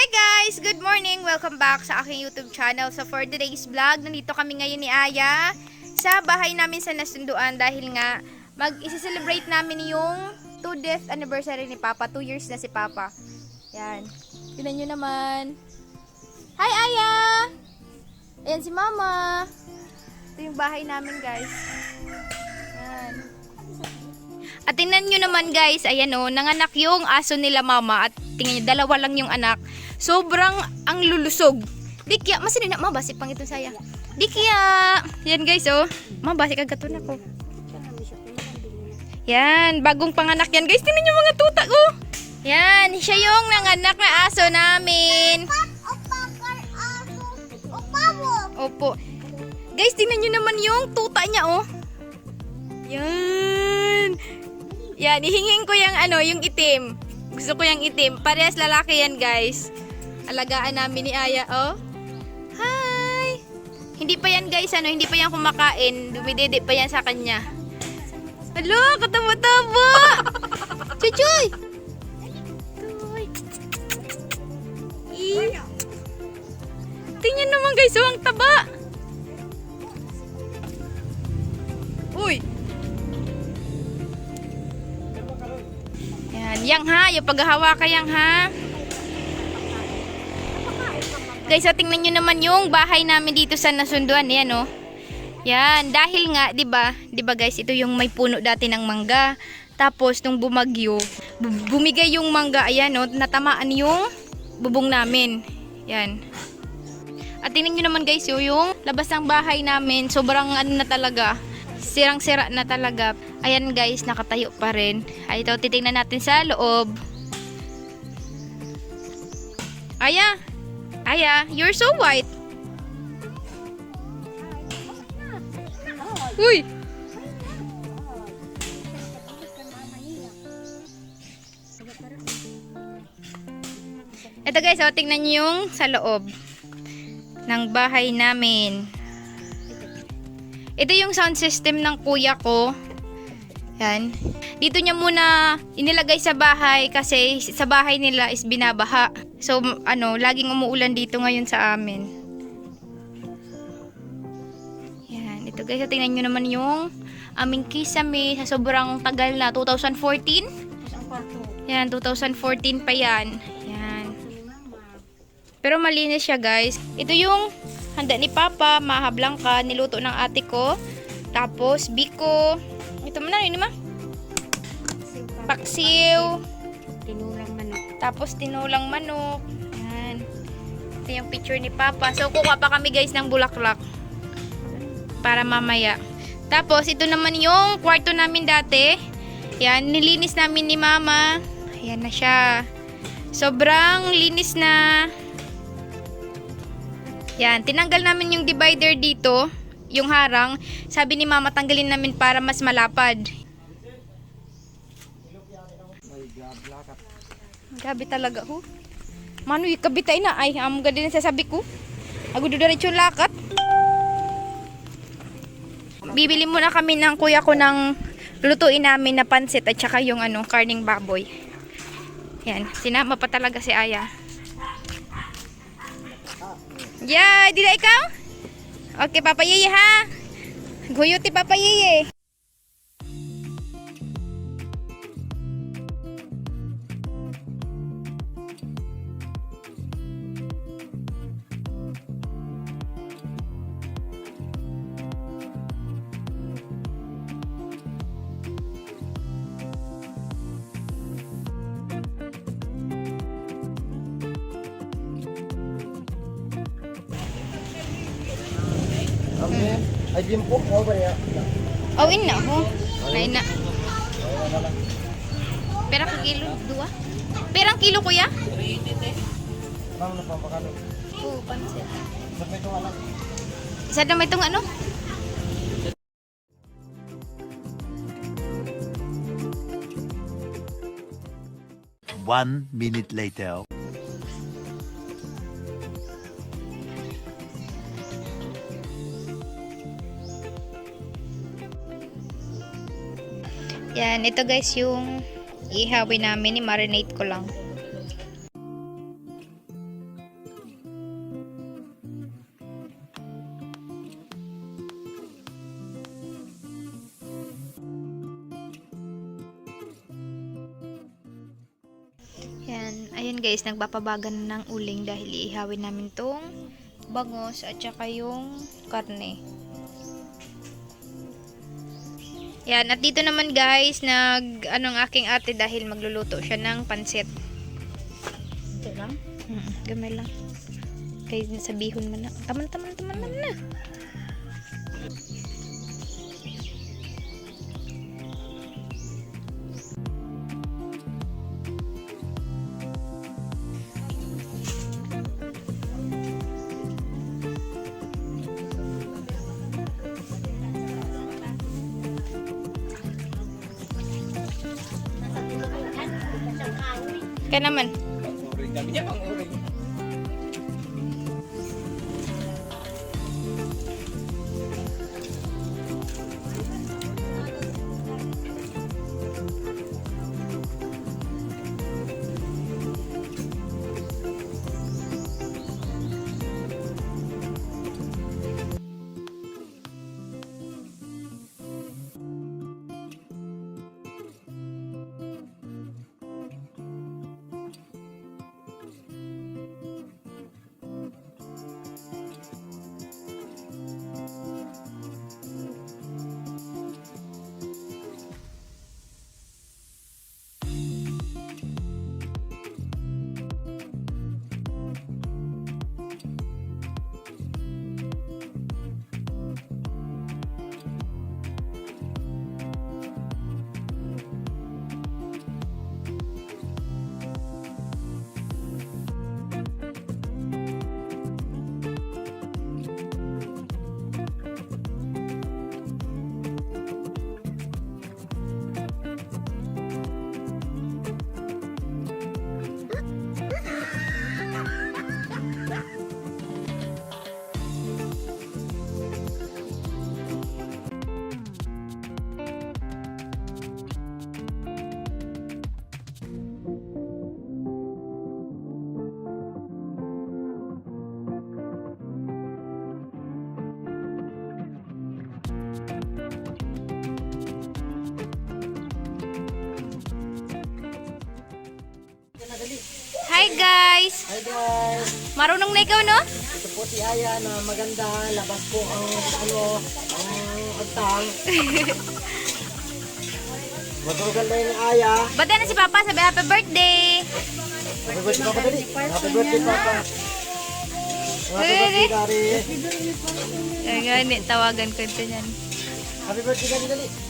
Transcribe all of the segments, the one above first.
Hi guys! Good morning! Welcome back sa aking YouTube channel. So for today's vlog, nandito kami ngayon ni Aya sa bahay namin sa Nasunduan dahil nga mag-celebrate namin yung 2 death anniversary ni Papa. 2 years na si Papa. Yan. Tignan nyo naman. Hi Aya! Ayan si Mama. Ito yung bahay namin guys. At tingnan nyo naman guys, ayan o, nanganak yung aso nila mama at tingnan nyo, dalawa lang yung anak. Sobrang ang lulusog. Di kaya, masin na mabasi pang ito saya. Di kaya, yan guys oh, mabasi kagaton ako. Yan, bagong panganak yan guys, tingnan nyo mga tuta oh. Yan, siya yung nanganak na aso namin. Opo. Guys, tingnan nyo naman yung tuta niya oh. Yan. Yan, ihingin ko yung ano, yung itim. Gusto ko yung itim. Parehas lalaki yan, guys. Alagaan namin ni Aya, oh. Hi! Hindi pa yan, guys, ano, hindi pa yan kumakain. Dumidede pa yan sa kanya. Alo, katama-tama! Chuchoy! Tingnan naman, guys, oh, ang taba! Yang ha, yung paghahawa ka yang ha. Guys, so tingnan nyo naman yung bahay namin dito sa Nasunduan. Yan, oh. Yan, dahil nga, 'di ba? 'Di ba guys, ito yung may puno dati ng mangga. Tapos nung bumagyo, bu- bumigay yung mangga, ayan, oh, natamaan yung bubong namin. Yan. At tingnan nyo naman guys, yung, yung labas ng bahay namin, sobrang ano na talaga, sirang-sira na talaga. Ayan guys, nakatayo pa rin. Ay, ito, titingnan natin sa loob. Aya, Aya, you're so white. Uy! Ito guys, oh, tingnan nyo yung sa loob ng bahay namin. Ito yung sound system ng kuya ko. Yan. Dito niya muna inilagay sa bahay kasi sa bahay nila is binabaha. So, ano, laging umuulan dito ngayon sa amin. Yan. Ito guys, tingnan nyo naman yung aming kisame sa sobrang tagal na. 2014? Yan, 2014 pa yan. Yan. Pero malinis siya guys. Ito yung handa ni Papa, mahablang ka, niluto ng ate ko. Tapos, biko. Ito mo na, yun ma. Paksiw. Tinulang manok. Tapos, tinulang manok. Yan. Ito yung picture ni Papa. So, kukuha pa kami guys ng bulaklak. Para mamaya. Tapos, ito naman yung kwarto namin dati. Yan, nilinis namin ni Mama. Ayan na siya. Sobrang linis na. Yan, tinanggal namin yung divider dito, yung harang. Sabi ni Mama, tanggalin namin para mas malapad. Gabi talaga ho. Mano yung kabitay na ay amo gadi na sasabi ko. Ako do diretso lakat. Bibili muna kami ng kuya ko ng lulutuin namin na pansit at saka yung ano, karning baboy. Yan, sinama pa talaga si Aya. Yeah, di na ikaw? Okay, Papa Yeye ha. Guyuti Papa Yeye. Ay, dimpo. Ako ba niya? Oh, ina ho. Nay na. Pera ka kilo, dua. Perang kilo kuya? Ma'am, napapakano. Oo, pansit. Ba't may itong anak? Isa na may itong ano? One minute later. Yan, ito guys yung ihawi namin, i-marinate ko lang. Yan, ayan guys, nagpapabagan ng uling dahil iihawin namin tong bangos at saka yung karne. Yan, at dito naman guys, nag anong aking ate dahil magluluto siya ng pansit. Ito lang. Hmm, gamay lang. Kaya sabihon mo na. Taman, taman, taman, taman na. Kaya naman. Guys! Hi guys! Marunong na ikaw, no? Ito po si Aya na maganda. Labas po ang ano, ang agtang. Matugal na yung Aya. Bata na si Papa, sabi happy birthday! Happy birthday Papa Dali. Happy birthday Papa. Happy birthday Dari. Gani, tawagan ko ito yan. Happy birthday Dali.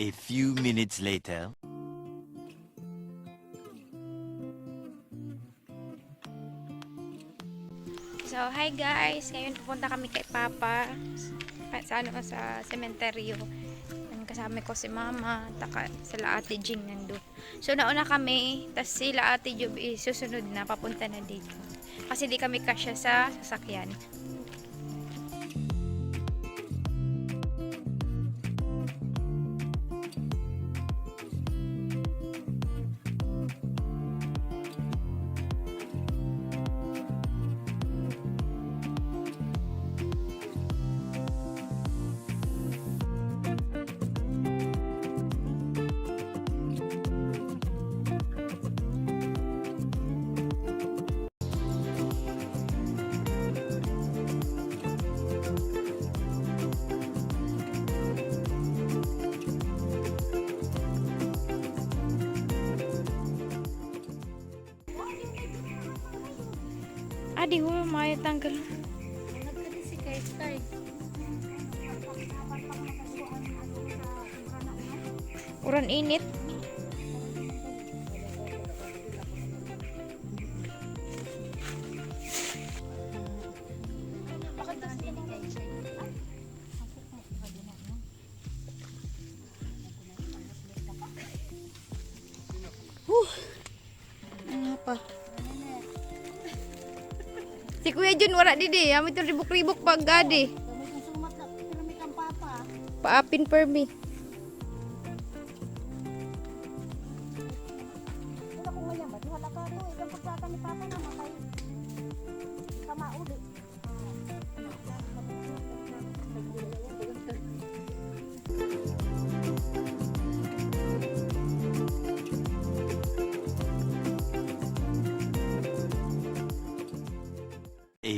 A few minutes later. So, hi guys! Ngayon pupunta kami kay Papa sa, ano, sa sementeryo. Kasama ko si Mama, taka sila Ate Jing nandun. So, nauna kami, tas sila Ate Job is susunod na, papunta na dito. Kasi di kami kasya sa sasakyan. Nagkali si Kay Sky. Uran init. Si Kuya Jun wala di di. Amin ribok-ribok pag gadi. Paapin per me.